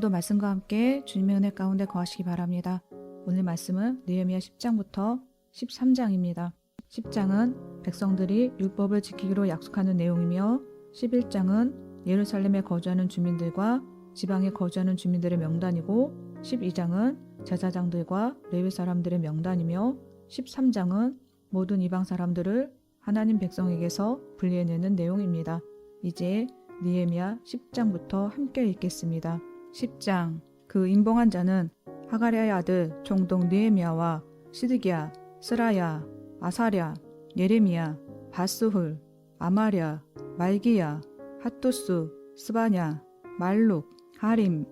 오늘도 말씀과 함께 주님의 은혜 가운데 거하시기 바랍니다. 오늘 말씀은 느헤미야 10장부터 13장입니다. 10장은 백성들이 율법을 지키기로 약속하는 내용이며 11장은 예루살렘에 거주하는 주민들과 지방에 거주하는 주민들의 명단이고 12장은 제사장들과 레위 사람들의 명단이며 13장은 모든 이방 사람들을 하나님 백성에게서 분리해내는 내용입니다. 이제 니에미야 10장부터 함께 읽겠습니다. 10장. 그 임봉한 자는 하가랴의 아들 총독 느헤미야와 시드기야, 스라야, 아사랴, 예레미야, 바스훌, 아마랴, 말기야, 핫두스, 스바냐, 말룩, 하림,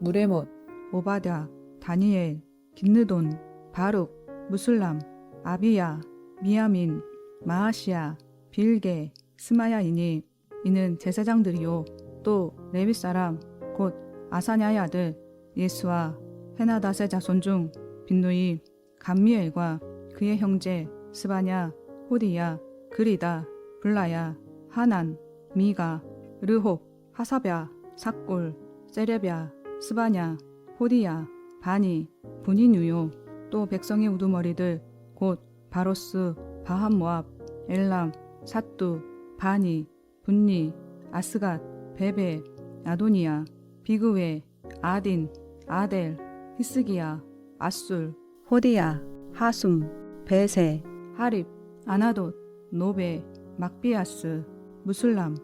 무레못, 오바댜, 다니엘, 긴느돈, 바룩, 무슬람, 아비야, 미야민, 마하시야, 빌게, 스마야이니 이는 제사장들이요 또 레위 사람 곧 아사냐의 아들 예수와 헤나닷의 자손 중 빈누이 감미엘과 그의 형제 스바냐 호디야 그리다 블라야 하난 미가 르홉 하사랴 삭골 세레랴 스바냐 호디야 바니 분이누요 또 백성의 우두머리들 곧 바로스 바함모압 엘람 사뚜 바니 분니 아스갓 베베 아도니아 비그웨 아딘 아델 히스기야 아술 호디야 하숨 베세 하립 아나돗 노베 막비아스 무슬람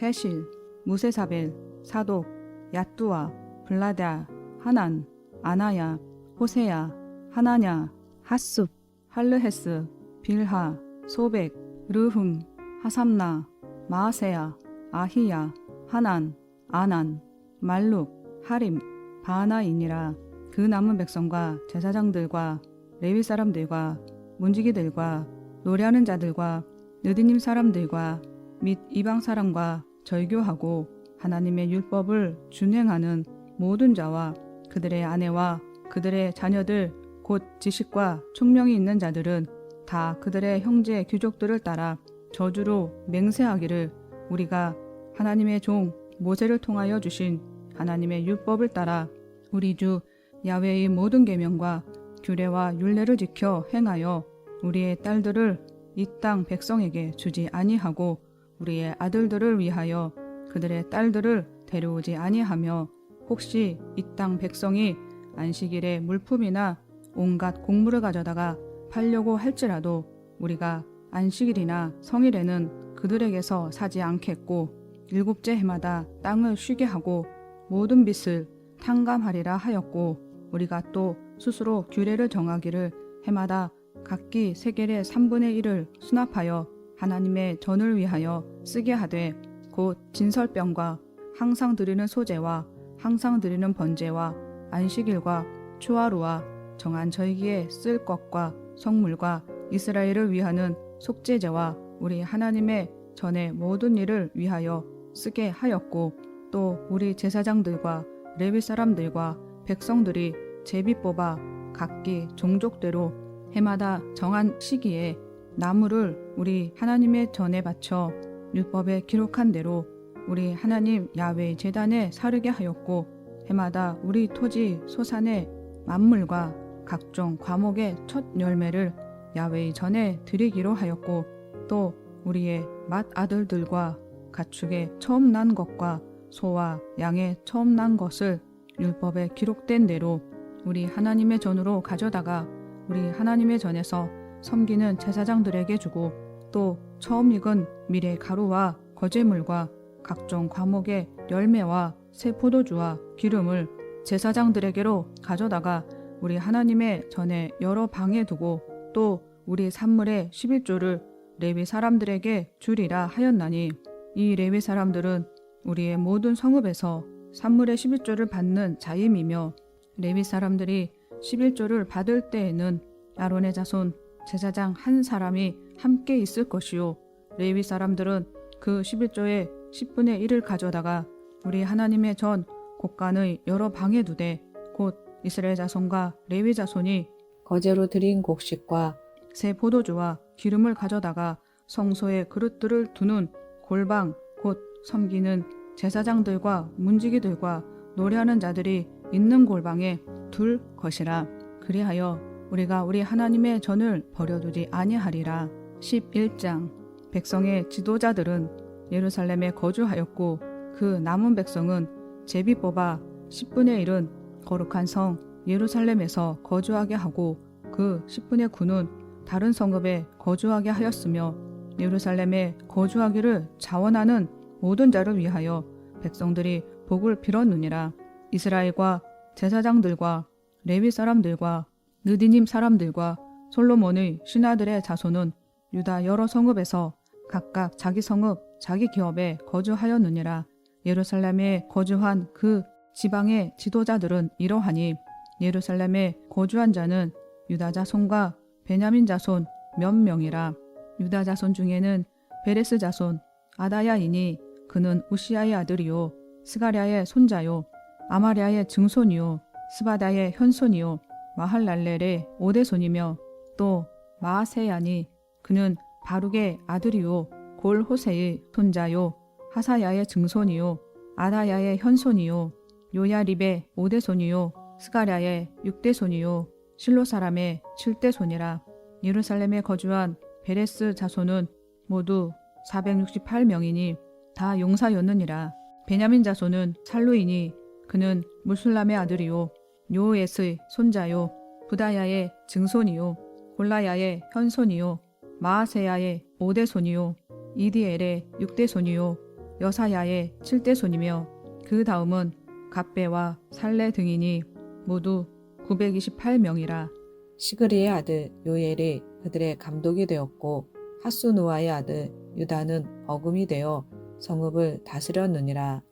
헤실 무세사벨 사독 야뚜아 블라다 하난 아나야 호세야 하나냐 하숲 할르헤스 빌하 소백 르흠 하삼나 마아세야 아히야 하난 아난 말룩 하림 바하나이니라 그 남은 백성과 제사장들과 레위 사람들과 문지기들과 노래하는 자들과 느디님 사람들과 및 이방 사람과 절교하고 하나님의 율법을 준행하는 모든 자와 그들의 아내와 그들의 자녀들 곧 지식과 총명이 있는 자들은 다 그들의 형제 귀족들을 따라 저주로 맹세하기를 우리가 하나님의 종 모세를 통하여 주신 하나님의 율법을 따라 우리 주 야훼의 모든 계명과 규례와 율례를 지켜 행하여 우리의 딸들을 이 땅 백성에게 주지 아니하고 우리의 아들들을 위하여 그들의 딸들을 데려오지 아니하며 혹시 이 땅 백성이 안식일에 물품이나 온갖 곡물을 가져다가 팔려고 할지라도 우리가 안식일이나 성일에는 그들에게서 사지 않겠고 일곱째 해마다 땅을 쉬게 하고 모든 빚을 탕감하리라 하였고 우리가 또 스스로 규례를 정하기를 해마다 각기 세겔의 3분의 1을 수납하여 하나님의 전을 위하여 쓰게 하되 곧 진설병과 항상 드리는 소재와 항상 드리는 번제와 안식일과 초하루와 정한 절기에 쓸 것과 성물과 이스라엘을 위하는 속죄제와 우리 하나님의 전의 모든 일을 위하여 쓰게 하였고 또 우리 제사장들과 레위 사람들과 백성들이 제비 뽑아 각기 종족대로 해마다 정한 시기에 나무를 우리 하나님의 전에 바쳐 율법에 기록한 대로 우리 하나님 야외 제단에 사르게 하였고 해마다 우리 토지 소산의 만물과 각종 과목의 첫 열매를 야외의 전에 드리기로 하였고 또 우리의 맏 아들들과 가축의 처음 난 것과 소와 양의 처음 난 것을 율법에 기록된 대로 우리 하나님의 전으로 가져다가 우리 하나님의 전에서 섬기는 제사장들에게 주고 또 처음 익은 미래 가루와 거제물과 각종 과목의 열매와 새 포도주와 기름을 제사장들에게로 가져다가 우리 하나님의 전에 여러 방에 두고 또 우리 산물의 11조를 레위 사람들에게 주리라 하였나니 이 레위 사람들은 우리의 모든 성읍에서 산물의 11조를 받는 자임이며 레위 사람들이 11조를 받을 때에는 아론의 자손 제사장 한 사람이 함께 있을 것이요. 레위 사람들은 그 11조의 10분의 1을 가져다가 우리 하나님의 전 곡간의 여러 방에 두되 곧 이스라엘 자손과 레위 자손이 거제로 드린 곡식과 새 포도주와 기름을 가져다가 성소에 그릇들을 두는 골방 곧 섬기는 제사장들과 문지기들과 노래하는 자들이 있는 골방에 둘 것이라. 그리하여 우리가 우리 하나님의 전을 버려두지 아니하리라. 11장. 백성의 지도자들은 예루살렘에 거주하였고 그 남은 백성은 제비 뽑아 10분의 1은 거룩한 성 예루살렘에서 거주하게 하고 그 10분의 9는 다른 성읍에 거주하게 하였으며 예루살렘에 거주하기를 자원하는 모든 자를 위하여 백성들이 복을 빌었느니라. 이스라엘과 제사장들과 레위 사람들과 느디님 사람들과 솔로몬의 신하들의 자손은 유다 여러 성읍에서 각각 자기 성읍 자기 기업에 거주하였느니라. 예루살렘에 거주한 그 지방의 지도자들은 이러하니 예루살렘에 거주한 자는 유다 자손과 베냐민 자손 몇 명이라 유다 자손 중에는 베레스 자손 아다야이니 그는 우시아의 아들이요 스가랴의 손자요 아마랴의 증손이요 스바다의 현손이요 마할랄렐의 오대손이며 또 마아세야니 그는 바룩의 아들이요 골호세의 손자요 하사야의 증손이요 아다야의 현손이요 요야립의 오대손이요 스가랴의 육대손이요 실로 사람의 칠대손이라. 예루살렘에 거주한 베레스 자손은 모두 468명이니 다 용사였느니라. 베냐민 자손은 살루이니 그는 물술람의 아들이요 요에스의 손자요 부다야의 증손이요 골라야의 현손이요 마아세야의 오대손이요 이디엘의 육대손이요 여사야의 칠대손이며 그 다음은 갑배와 살레 등이니 모두 928명이라 시그리의 아들 요엘이 그들의 감독이 되었고 하수누아의 아들 유다는 버금이 되어 성읍을 다스렸느니라.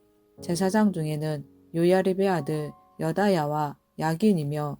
제사장 중에는 요야립의 아들 여다야와 야긴이며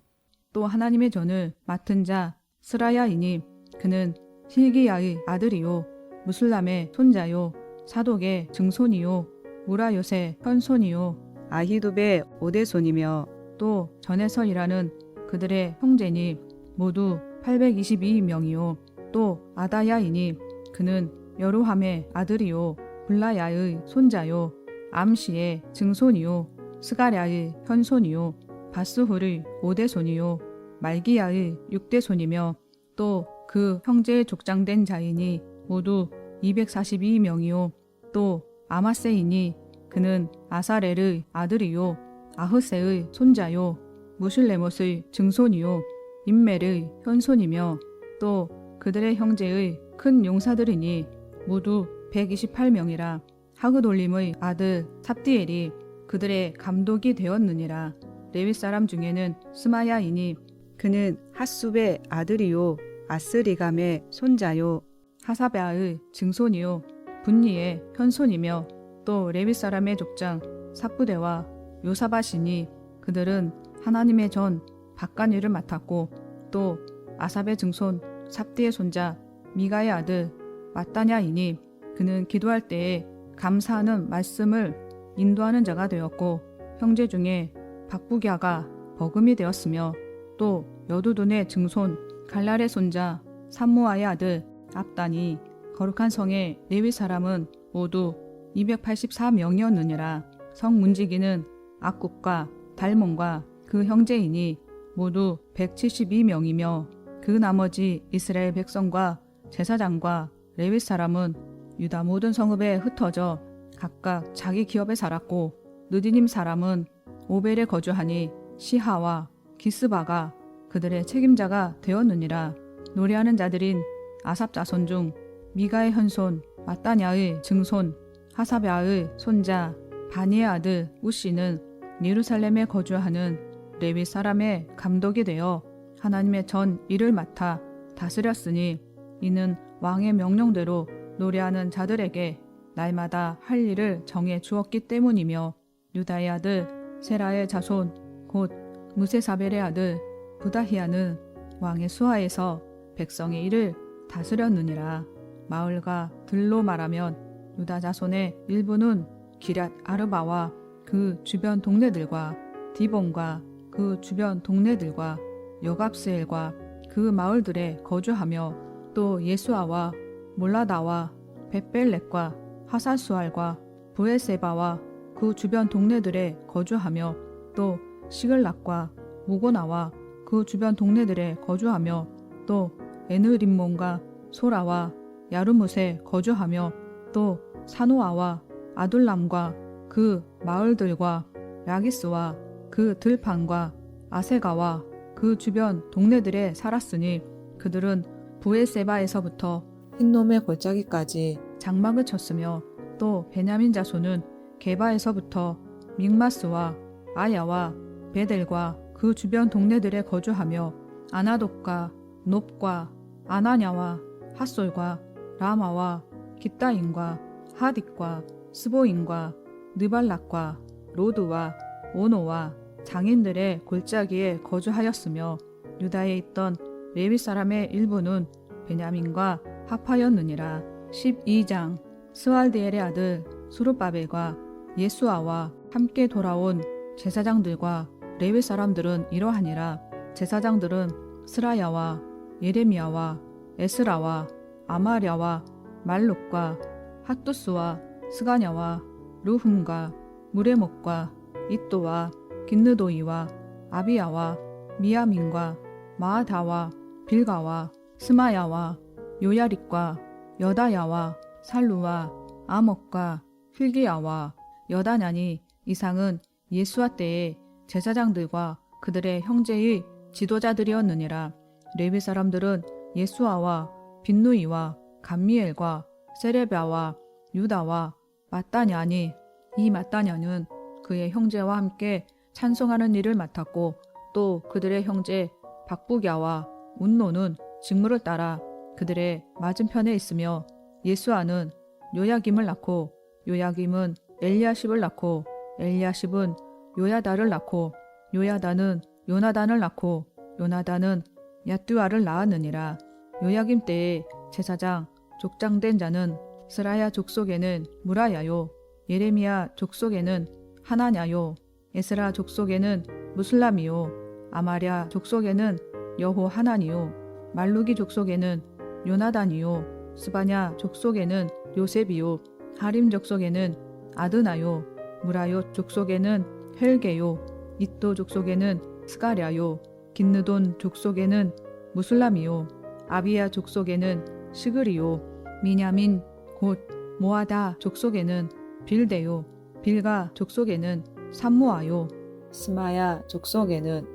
또 하나님의 전을 맡은 자 스라야이니 그는 실기야의 아들이요 무슬람의 손자요 사독의 증손이요 무라요새 현손이요 아히두베의 오대손이며 또 전에설이라는 그들의 형제니 모두 822명이요. 또 아다야이니 그는 여로함의 아들이요. 블라야의 손자요. 암시의 증손이요. 스가랴의 현손이요. 바스훌의 오대손이요. 말기야의 육대손이며 또 그 형제의 족장된 자이니 모두 242명이요. 또 아마세이니 그는 아사렐의 아들이요. 아흐세의 손자요. 무실레못의 증손이요 인멜의 현손이며 또 그들의 형제의 큰 용사들이니 모두 128명이라. 하그돌림의 아들 삽디엘이 그들의 감독이 되었느니라. 레위 사람 중에는 스마야이니 그는 핫숲의 아들이요 아스리감의 손자요 하사베아의 증손이요 분니의 현손이며 또 레위 사람의 족장 삽부대와 요사바시니 그들은 하나님의 전 박간일을 맡았고 또 아삽의 증손 삽디의 손자 미가의 아들 마따냐이니 그는 기도할 때에 감사하는 말씀을 인도하는 자가 되었고 형제 중에 박부갸가 버금이 되었으며 또 여두둔의 증손 갈랄의 손자 삼무아의 아들 압단이 거룩한 성의 레위 사람은 모두 284명이었느니라 성 문지기는 악국과 달몬과 그 형제이니 모두 172명이며 그 나머지 이스라엘 백성과 제사장과 레위 사람은 유다 모든 성읍에 흩어져 각각 자기 기업에 살았고 느디님 사람은 오벨에 거주하니 시하와 기스바가 그들의 책임자가 되었느니라. 노래하는 자들인 아삽 자손 중 미가의 현손 마따냐의 증손 하사베아의 손자 바니의 아들 우시는 예루살렘에 거주하는 레위 사람의 감독이 되어 하나님의 전 일을 맡아 다스렸으니 이는 왕의 명령대로 노래하는 자들에게 날마다 할 일을 정해 주었기 때문이며 유다의 아들 세라의 자손 곧 무세사벨의 아들 부다히아는 왕의 수하에서 백성의 일을 다스렸느니라. 마을과 들로 말하면 유다 자손의 일부는 기랏 아르바와 그 주변 동네들과 디본과 그 주변 동네들과 여갑스엘과 그 마을들에 거주하며 또 예수아와 몰라다와 벳벨렉과 하사수알과 부에세바와 그 주변 동네들에 거주하며 또 시글락과 무고나와 그 주변 동네들에 거주하며 또 에느림몬과 소라와 야르뭇에 거주하며 또 사노아와 아둘람과 그 마을들과 라기스와 그 들판과 아세가와 그 주변 동네들에 살았으니 그들은 부에세바에서부터 흰놈의 골짜기까지 장막을 쳤으며 또 베냐민 자손은 게바에서부터 믹마스와 아야와 베델과 그 주변 동네들에 거주하며 아나돗과 높과 아나냐와 핫솔과 라마와 기따인과 하딕과 스보인과 느발락과 로드와 오노와 장인들의 골짜기에 거주하였으며 유다에 있던 레위 사람의 일부는 베냐민과 합하였느니라. 12장. 스왈디엘의 아들 수르바벨과 예수아와 함께 돌아온 제사장들과 레위 사람들은 이러하니라. 제사장들은 스라야와 예레미야와 에스라와 아마랴와 말룩과 핫두스와 스가냐와 루흠과 무레목과 이또와 긴느도이와 아비야와 미야민과 마아다와 빌가와 스마야와 요야릭과 여다야와 살루와 아목과 필기야와 여다냐니 이상은 예수와 때의 제사장들과 그들의 형제의 지도자들이었느니라. 레위 사람들은 예수아와 빈누이와 감미엘과 세레베아와 유다와 마따냐니 이 마따냐는 그의 형제와 함께 찬송하는 일을 맡았고 또 그들의 형제 박부갸와 운노는 직무를 따라 그들의 맞은편에 있으며 예수아는 요야김을 낳고 요야김은 엘리야십을 낳고 엘리야십은 요야다를 낳고 요야다는 요나단을 낳고 요나단은 야뚜아를 낳았느니라. 요야김 때에 제사장 족장된 자는 스라야 족속에는 무라야요 예레미야 족속에는 하나냐요 에스라 족속에는 무슬람이요. 아마랴 족속에는 여호 하나니요. 말루기 족속에는 요나단이요. 스바냐 족속에는 요셉이요. 하림 족속에는 아드나요. 무라요 족속에는 헬게요. 이또 족속에는 스가랴요. 긴느돈 족속에는 무슬람이요. 아비야 족속에는 시그리요. 미냐민 곧 모아다 족속에는 빌데요. 빌가 족속에는 삼무아요. 스마야 족속에는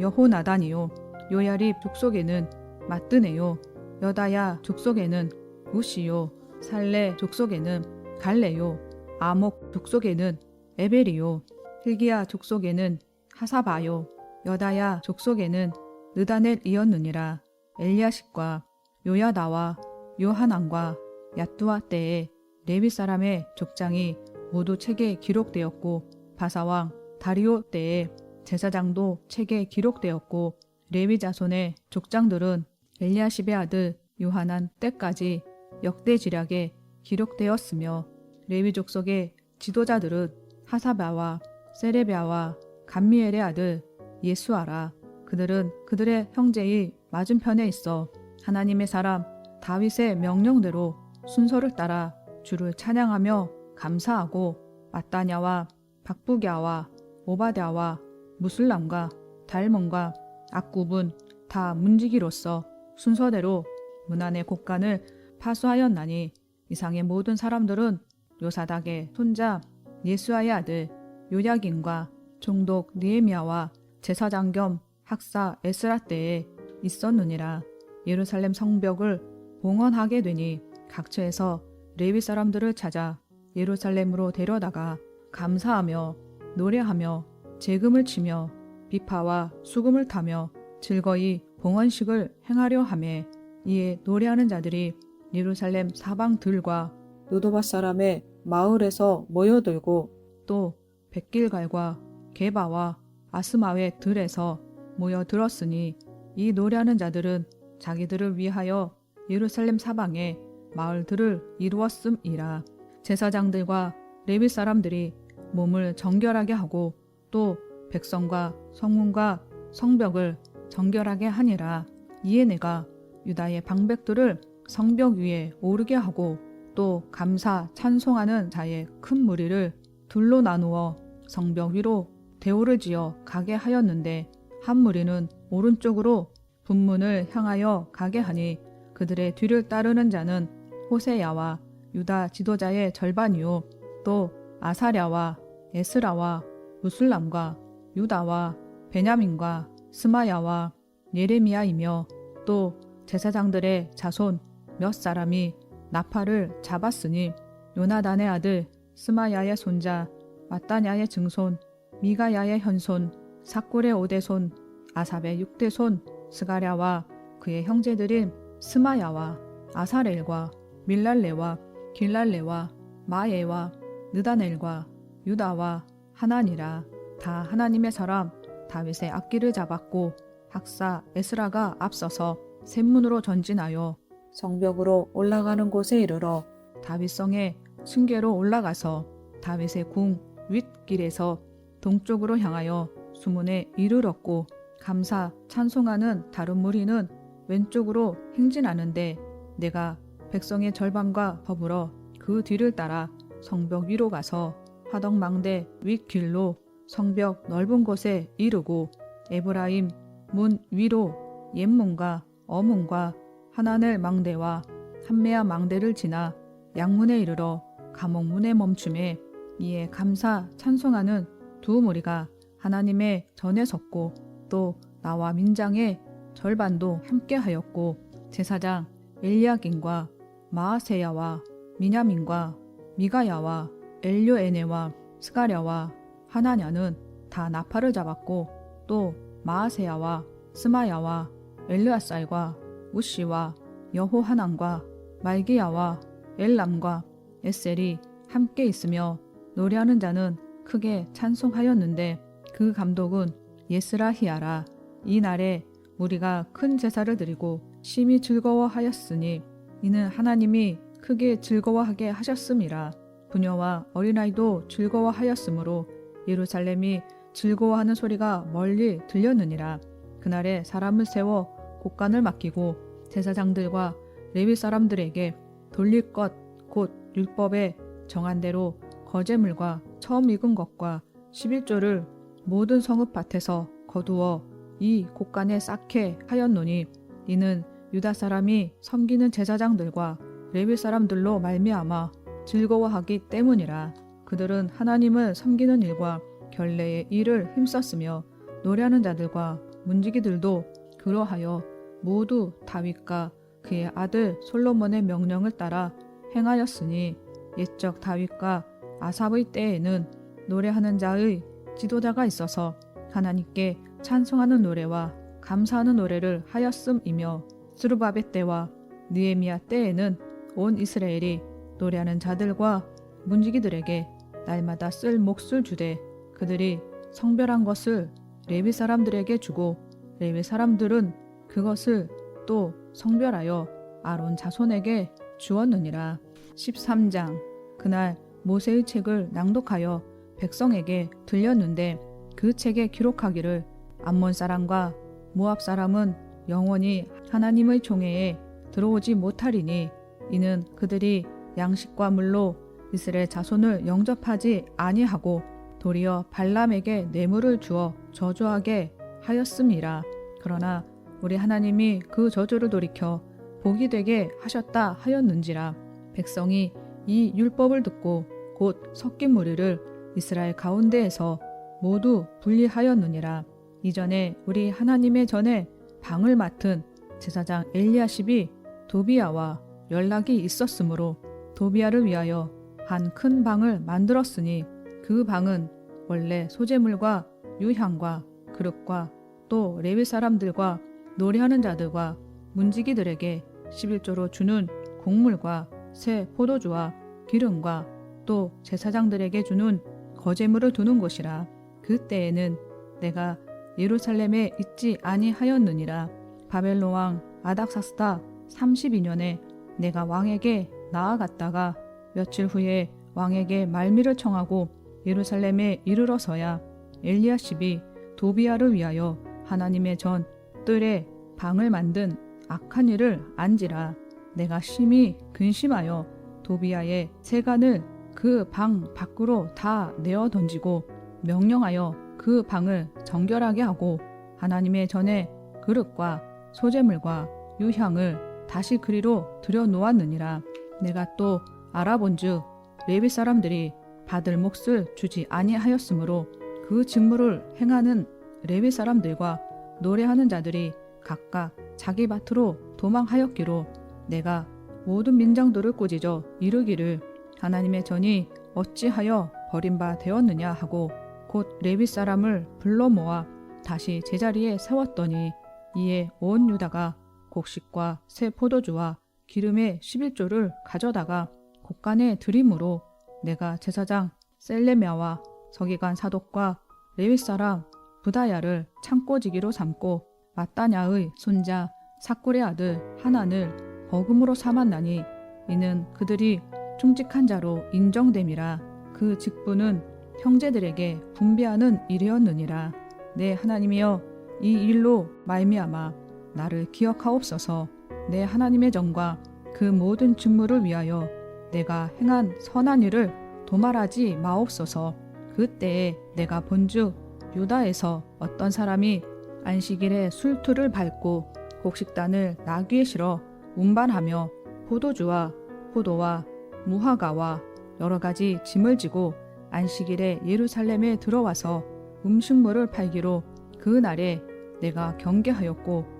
여호나단이요. 요야립 족속에는 마뜨네요. 여다야 족속에는 우시요. 살레 족속에는 갈레요. 아목 족속에는 에벨이요. hil기야 족속에는 하사바요. 여다야 족속에는 느다넬이었느니라. 엘리야십과 요야다와 요하난과 야뚜아 때에 레위 사람의 족장이 모두 책에 기록되었고 바사왕 다리오 때에 제사장도 책에 기록되었고 레위 자손의 족장들은 엘리야십의 아들 요하난 때까지 역대지략에 기록되었으며 레위 족속의 지도자들은 하사바와 세레베아와 감미엘의 아들 예수아라. 그들은 그들의 형제의 맞은편에 있어 하나님의 사람 다윗의 명령대로 순서를 따라 주를 찬양하며 감사하고 마따냐와 박부갸와 오바댜와 무슬람과 달몬과 악굽은 다 문지기로서 순서대로 문안의 곡간을 파수하였나니 이상의 모든 사람들은 요사닥의 손자 예수아의 아들 요야긴과 종독 느에미아와 제사장 겸 학사 에스라 때에 있었느니라. 예루살렘 성벽을 봉헌하게 되니 각처에서 레위 사람들을 찾아 예루살렘으로 데려다가 감사하며 노래하며 재금을 치며 비파와 수금을 타며 즐거이 봉헌식을 행하려 하매 이에 노래하는 자들이 예루살렘 사방 들과 노도바 사람의 마을에서 모여들고 또 백길갈과 게바와 아스마의 들에서 모여들었으니 이 노래하는 자들은 자기들을 위하여 예루살렘 사방에 마을들을 이루었음이라. 제사장들과 레위 사람들이 몸을 정결하게 하고 또 백성과 성문과 성벽을 정결하게 하니라. 이에 내가 유다의 방백들을 성벽 위에 오르게 하고 또 감사 찬송하는 자의 큰 무리를 둘로 나누어 성벽 위로 대오를 지어 가게 하였는데 한 무리는 오른쪽으로 분문을 향하여 가게 하니 그들의 뒤를 따르는 자는 호세야와 유다 지도자의 절반이요 또 아사랴와 에스라와 무술람과 유다와 베냐민과 스마야와 예레미야이며 또 제사장들의 자손 몇 사람이 나팔을 잡았으니 요나단의 아들 스마야의 손자 마따냐의 증손 미가야의 현손 사꿀의 오대손 아삽의 육대손 스가랴와 그의 형제들인 스마야와 아사렐과 밀랄레와 길랄레와 마예와 느다넬과 유다와 하나니라. 다 하나님의 사람 다윗의 악기를 잡았고 학사 에스라가 앞서서 샘문으로 전진하여 성벽으로 올라가는 곳에 이르러 다윗성의 층계로 올라가서 다윗의 궁 윗길에서 동쪽으로 향하여 수문에 이르렀고 감사 찬송하는 다른 무리는 왼쪽으로 행진하는데 내가 백성의 절반과 더불어 그 뒤를 따라 성벽 위로 가서 화덕망대 윗길로 성벽 넓은 곳에 이르고 에브라임 문 위로 옛문과 어문과 하나넬 망대와 한메아 망대를 지나 양문에 이르러 감옥문에 멈춤에 이에 감사 찬송하는 두 무리가 하나님의 전에 섰고 또 나와 민장의 절반도 함께하였고 제사장 엘리야긴과 마아세야와 미냐민과 미가야와 엘료에네와 스가랴와 하나냐는 다 나팔을 잡았고 또 마아세야와 스마야와 엘르아살과 우시와 여호하난과 말기야와 엘람과 에셀이 함께 있으며 노래하는 자는 크게 찬송하였는데 그 감독은 예스라히야라. 이 날에 우리가 큰 제사를 드리고 심히 즐거워하였으니 이는 하나님이 크게 즐거워하게 하셨음이라 부녀와 어린아이도 즐거워하였으므로 예루살렘이 즐거워하는 소리가 멀리 들렸느니라. 그날에 사람을 세워 곡간을 맡기고 제사장들과 레위 사람들에게 돌릴 것 곧 율법에 정한 대로 거제물과 처음 익은 것과 11조를 모든 성읍 밭에서 거두어 이 곡간에 쌓게 하였노니 이는 유다 사람이 섬기는 제사장들과 레위 사람들로 말미암아 즐거워하기 때문이라 그들은 하나님을 섬기는 일과 결례의 일을 힘썼으며 노래하는 자들과 문지기들도 그러하여 모두 다윗과 그의 아들 솔로몬의 명령을 따라 행하였으니 옛적 다윗과 아삽의 때에는 노래하는 자의 지도자가 있어서 하나님께 찬송하는 노래와 감사하는 노래를 하였음이며 스루바베 때와 느에미야 때에는 온 이스라엘이 노래하는 자들과 문지기들에게 날마다 쓸 몫을 주되 그들이 성별한 것을 레위 사람들에게 주고 레위 사람들은 그것을 또 성별하여 아론 자손에게 주었느니라. 13장 그날 모세의 책을 낭독하여 백성에게 들렸는데 그 책에 기록하기를 암몬 사람과 모압 사람은 영원히 하나님의 총회에 들어오지 못하리니 이는 그들이 양식과 물로 이스라엘 자손을 영접하지 아니하고 도리어 발람에게 뇌물을 주어 저주하게 하였음이라. 그러나 우리 하나님이 그 저주를 돌이켜 복이 되게 하셨다 하였는지라 백성이 이 율법을 듣고 곧 섞인 무리를 이스라엘 가운데에서 모두 분리하였느니라. 이전에 우리 하나님의 전에 방을 맡은 제사장 엘리야십이 도비야와 연락이 있었으므로 도비야를 위하여 한 큰 방을 만들었으니 그 방은 원래 소재물과 유향과 그릇과 또 레위 사람들과 노래하는 자들과 문지기들에게 11조로 주는 곡물과 새 포도주와 기름과 또 제사장들에게 주는 거제물을 두는 곳이라. 그때에는 내가 예루살렘에 있지 아니하였느니라. 바벨론 왕 아닥사스다 32년에 내가 왕에게 나아갔다가 며칠 후에 왕에게 말미를 청하고 예루살렘에 이르러서야 엘리야십이 도비야를 위하여 하나님의 전 뜰에 방을 만든 악한 일을 안지라. 내가 심히 근심하여 도비야의 세간을 그 방 밖으로 다 내어 던지고 명령하여 그 방을 정결하게 하고 하나님의 전에 그릇과 소재물과 유향을 다시 그리로 들여 놓았느니라. 내가 또 알아본즉 레위 사람들이 받을 몫을 주지 아니하였으므로 그 직무를 행하는 레위 사람들과 노래하는 자들이 각각 자기 밭으로 도망하였기로 내가 모든 민장들을 꾸짖어 이르기를 하나님의 전이 어찌하여 버림바 되었느냐 하고 곧 레위 사람을 불러 모아 다시 제자리에 세웠더니 이에 온 유다가 곡식과 새 포도주와 기름의 11조를 가져다가 곡간에 들이므로 내가 제사장 셀레미아와 서기관 사독과 레위 사람 부다야를 창고지기로 삼고 마따냐의 손자 사꿀의 아들 하난을 버금으로 삼았나니 이는 그들이 충직한 자로 인정됨이라. 그 직분은 형제들에게 분배하는 일이었느니라. 내 하나님이여 이 일로 말미암아 나를 기억하옵소서. 내 하나님의 정과 그 모든 직무를 위하여 내가 행한 선한 일을 도말하지 마옵소서. 그때에 내가 본즉 유다에서 어떤 사람이 안식일에 술투를 밟고 곡식단을 나귀에 실어 운반하며 포도주와 포도와 무화과와 여러 가지 짐을 지고 안식일에 예루살렘에 들어와서 음식물을 팔기로 그 날에 내가 경계하였고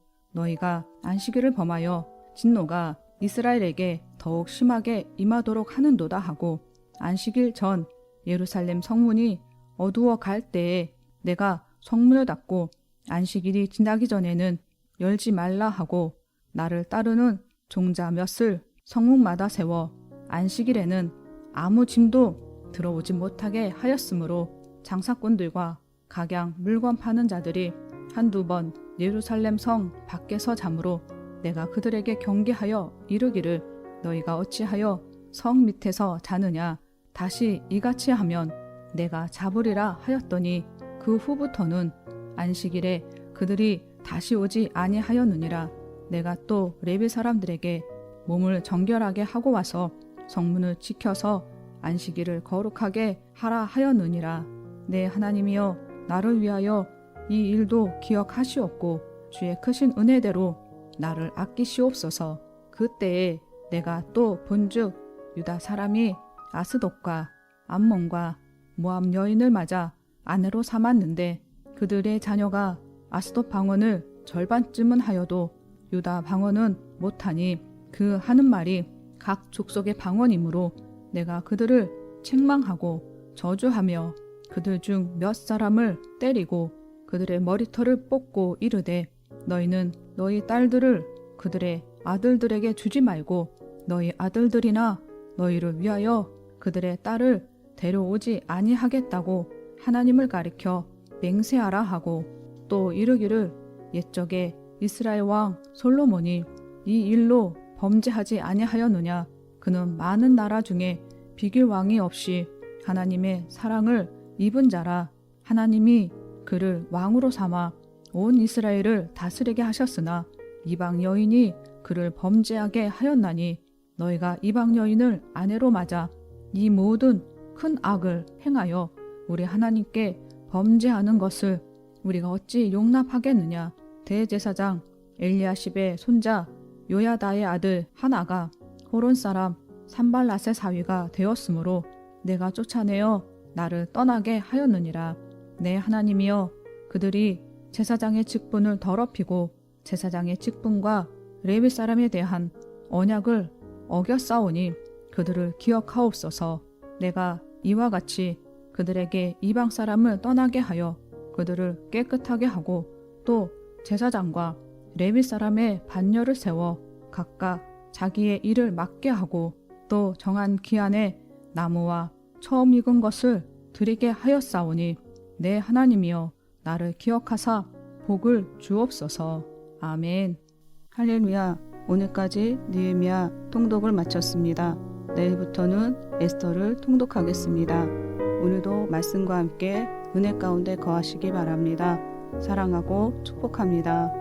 너희가 안식일을 범하여 진노가 이스라엘에게 더욱 심하게 임하도록 하는도다 하고 안식일 전 예루살렘 성문이 어두워 갈 때에 내가 성문을 닫고 안식일이 지나기 전에는 열지 말라 하고 나를 따르는 종자 몇을 성문마다 세워 안식일에는 아무 짐도 들어오지 못하게 하였으므로 장사꾼들과 각양 물건 파는 자들이 한두 번 예루살렘 성 밖에서 잠으로 내가 그들에게 경계하여 이르기를 너희가 어찌하여 성 밑에서 자느냐? 다시 이같이 하면 내가 잡으리라 하였더니 그 후부터는 안식일에 그들이 다시 오지 아니하였느니라. 내가 또 레위 사람들에게 몸을 정결하게 하고 와서 성문을 지켜서 안식일을 거룩하게 하라 하였느니라. 내 하나님이여 나를 위하여 이 일도 기억하시옵고 주의 크신 은혜대로 나를 아끼시옵소서. 그때에 내가 또 본즉 유다 사람이 아스돗과 암몬과 모압 여인을 맞아 아내로 삼았는데 그들의 자녀가 아스돗 방언을 절반쯤은 하여도 유다 방언은 못하니 그 하는 말이 각 족속의 방언이므로 내가 그들을 책망하고 저주하며 그들 중 몇 사람을 때리고 그들의 머리털을 뽑고 이르되 너희는 너희 딸들을 그들의 아들들에게 주지 말고 너희 아들들이나 너희를 위하여 그들의 딸을 데려오지 아니하겠다고 하나님을 가리켜 맹세하라 하고 또 이르기를 옛적에 이스라엘 왕 솔로몬이 이 일로 범죄하지 아니하였느냐? 그는 많은 나라 중에 비길 왕이 없이 하나님의 사랑을 입은 자라 하나님이 그를 왕으로 삼아 온 이스라엘을 다스리게 하셨으나 이방 여인이 그를 범죄하게 하였나니 너희가 이방 여인을 아내로 맞아 이 모든 큰 악을 행하여 우리 하나님께 범죄하는 것을 우리가 어찌 용납하겠느냐? 대제사장 엘리야십의 손자 요야다의 아들 하나가 호론 사람 산발랏의 사위가 되었으므로 내가 쫓아내어 나를 떠나게 하였느니라 내 하나님이여 그들이 제사장의 직분을 더럽히고 제사장의 직분과 레위 사람에 대한 언약을 어겼사오니 그들을 기억하옵소서. 내가 이와 같이 그들에게 이방 사람을 떠나게 하여 그들을 깨끗하게 하고 또 제사장과 레위 사람의 반열을 세워 각각 자기의 일을 맡게 하고 또 정한 기한에 나무와 처음 익은 것을 드리게 하였사오니 내 하나님이여 나를 기억하사 복을 주옵소서. 아멘. 할렐루야. 오늘까지 느헤미야 통독을 마쳤습니다. 내일부터는 에스더를 통독하겠습니다. 오늘도 말씀과 함께 은혜 가운데 거하시기 바랍니다. 사랑하고 축복합니다.